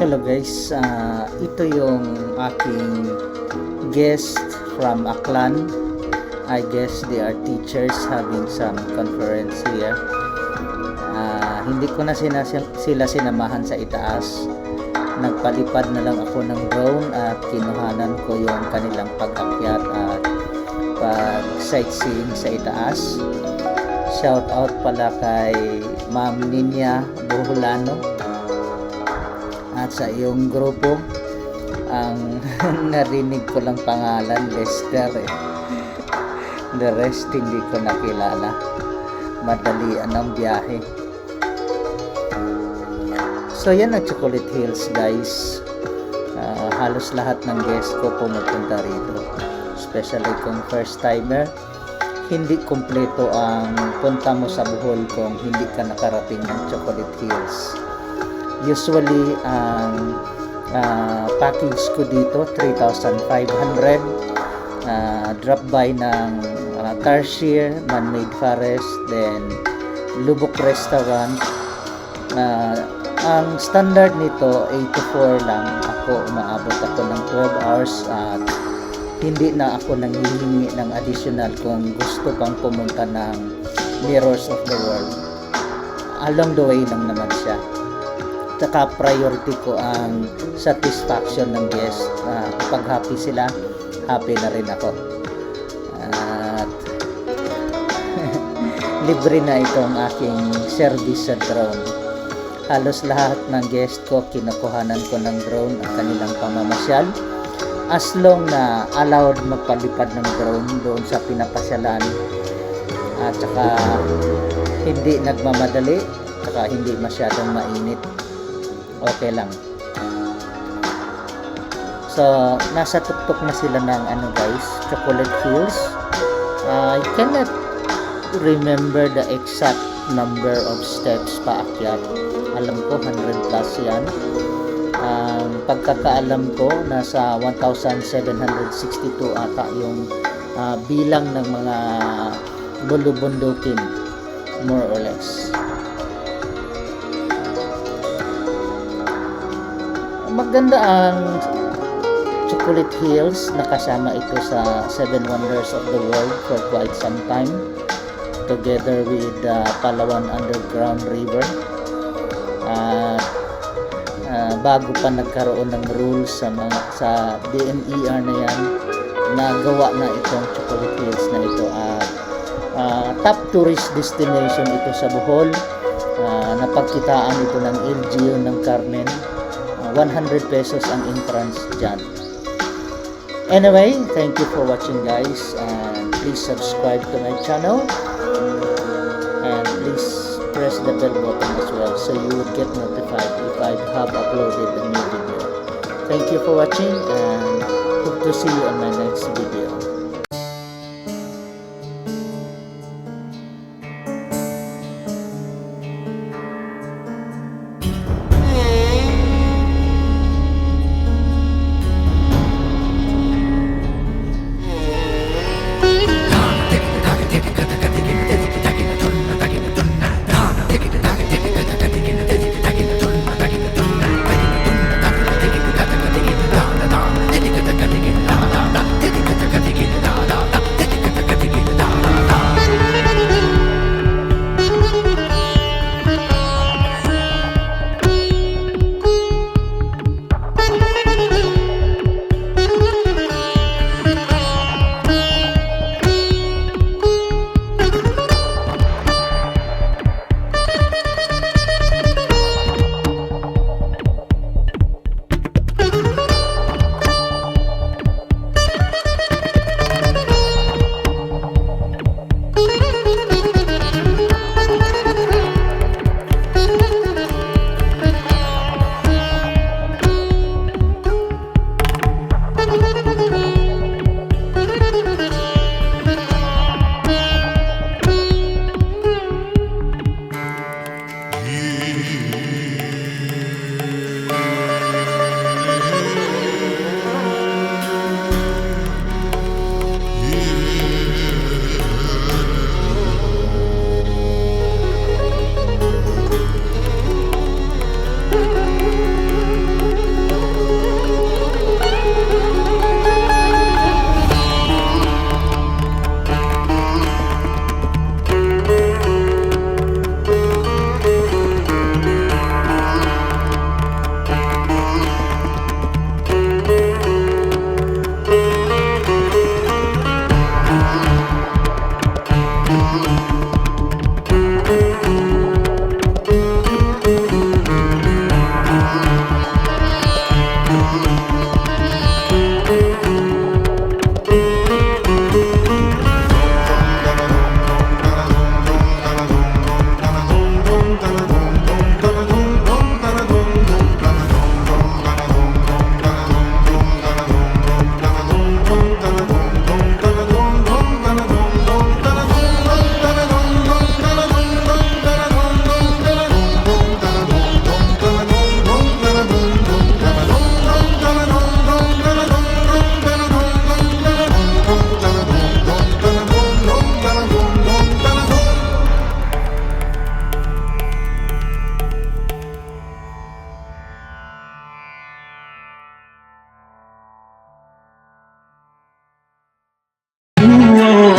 Hello guys, Ah, ito yung aking guest from Aklan. I guess they are teachers having some conference here. Ah, hindi ko na sina, sila sinamahan sa itaas. Nagpalipad na lang ako ng drone at kinuhanan ko yung kanilang pag-akyat at pag sightseeing sa itaas. Shout out pala kay Ma'am Ninya Buhulano sa iyong grupo ang narinig ko lang pangalan Lester eh. the rest hindi ko nakilala. Madalian ang biyahe. So yan ang Chocolate Hills guys. Ah, halos lahat ng guest ko pumupunta rito. Especially kung first timer hindi kumpleto ang punta mo sa Bohol kung hindi ka nakarating ng Chocolate Hills usually ang ah, package ko dito 3,500 Ah, drop by ng uh, Tarsier, Man-Made Forest then Lubok Restaurant. Ah, ang standard nito 8 to 4 lang ako umaabot ako ng 12 hours at hindi na ako nanghihingi ng additional kung gusto pang pumunta ng Mirrors of the World. Along the way lang naman siya saka priority ko ang satisfaction ng guest. Uh, kapag happy sila, happy na rin ako. At libre na itong aking service sa drone. Halos lahat ng guest ko, kinukuhanan ko ng drone at kanilang pamamasyal. As long na allowed magpalipad ng drone doon sa pinapasyalan at saka hindi nagmamadali saka hindi masyadong mainit okay lang. So, nasa tuktok na sila ng ano guys, Chocolate Hills. Uh, I cannot remember the exact number of steps paakyat. Alam ko 100 plus yan. Ang pagkakaalam ko, nasa 1,762 ata yung ah, bilang ng mga bulubundukin more or less. Maganda ang Chocolate Hills. Nakasama ito sa Seven Wonders of the World for quite some time together with the Palawan Underground River. At ah, bago pa nagkaroon ng rules sa mga sa DNER na yan nagawa na itong Chocolate Hills na ito. At ah, top tourist destination ito sa Bohol. Ah, napagkitaan ito ng LGU ng Carmen Uh, 100 pesos ang entrance dyan. Anyway, thank you for watching guys and please subscribe to my channel and please press the bell button as well so you would get notified if I have uploaded a new video. Thank you for watching and hope to see you on my next video.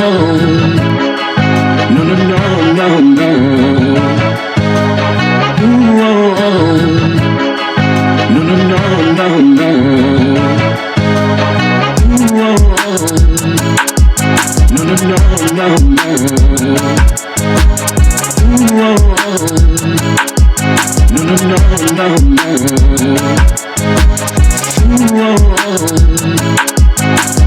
no, no, no, no, no. Ooh, oh, oh. No, no, no, no, no. Ooh, oh, oh. No, no, no, no, no. Ooh, oh, oh. No, no, no, no, no. Ooh, oh, oh.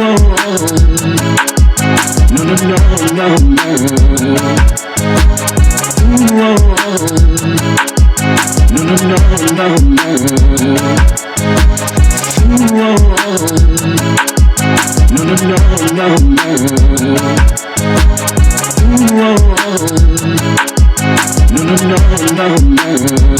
no, no, no, no, no. Ooh, oh. No, no, no, no, no. Ooh, oh. No, no, no, no, no. Ooh, oh. No, no, no, no, no.